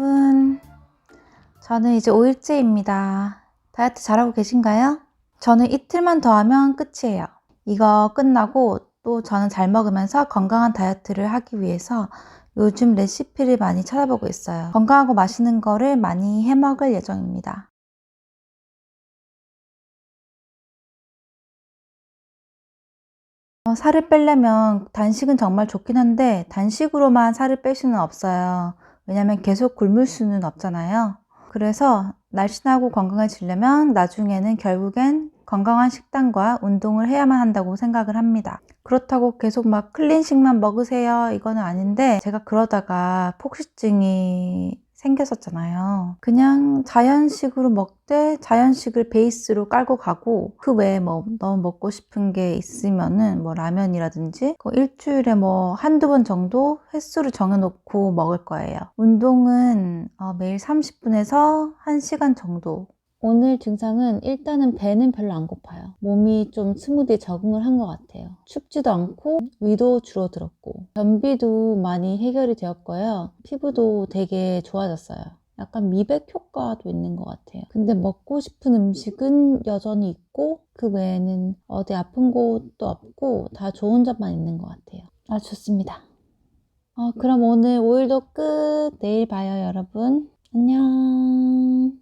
여러분. 저는 이제 5일째입니다. 다이어트 잘하고 계신가요? 저는 이틀만 더 하면 끝이에요. 이거 끝나고 또 저는 잘 먹으면서 건강한 다이어트를 하기 위해서 요즘 레시피를 많이 찾아보고 있어요. 건강하고 맛있는 거를 많이 해 먹을 예정입니다. 어, 살을 빼려면 단식은 정말 좋긴 한데 단식으로만 살을 뺄 수는 없어요. 왜냐면 계속 굶을 수는 없잖아요. 그래서 날씬하고 건강해지려면 나중에는 결국엔 건강한 식단과 운동을 해야만 한다고 생각을 합니다. 그렇다고 계속 막 클린식만 먹으세요. 이거는 아닌데 제가 그러다가 폭식증이 생겼었잖아요. 그냥 자연식으로 먹되 자연식을 베이스로 깔고 가고 그 외에 뭐 너무 먹고 싶은 게 있으면은 뭐 라면이라든지 그 일주일에 뭐 한두 번 정도 횟수를 정해놓고 먹을 거예요. 운동은 어, 매일 30분에서 1시간 정도 오늘 증상은 일단은 배는 별로 안 고파요. 몸이 좀 스무디에 적응을 한 것 같아요. 춥지도 않고 위도 줄어들었고 변비도 많이 해결이 되었고요. 피부도 되게 좋아졌어요. 약간 미백 효과도 있는 것 같아요. 근데 먹고 싶은 음식은 여전히 있고 그 외에는 어디 아픈 곳도 없고 다 좋은 점만 있는 것 같아요. 아 좋습니다. 어, 그럼 오늘 5일도 끝. 내일 봐요 여러분. 안녕.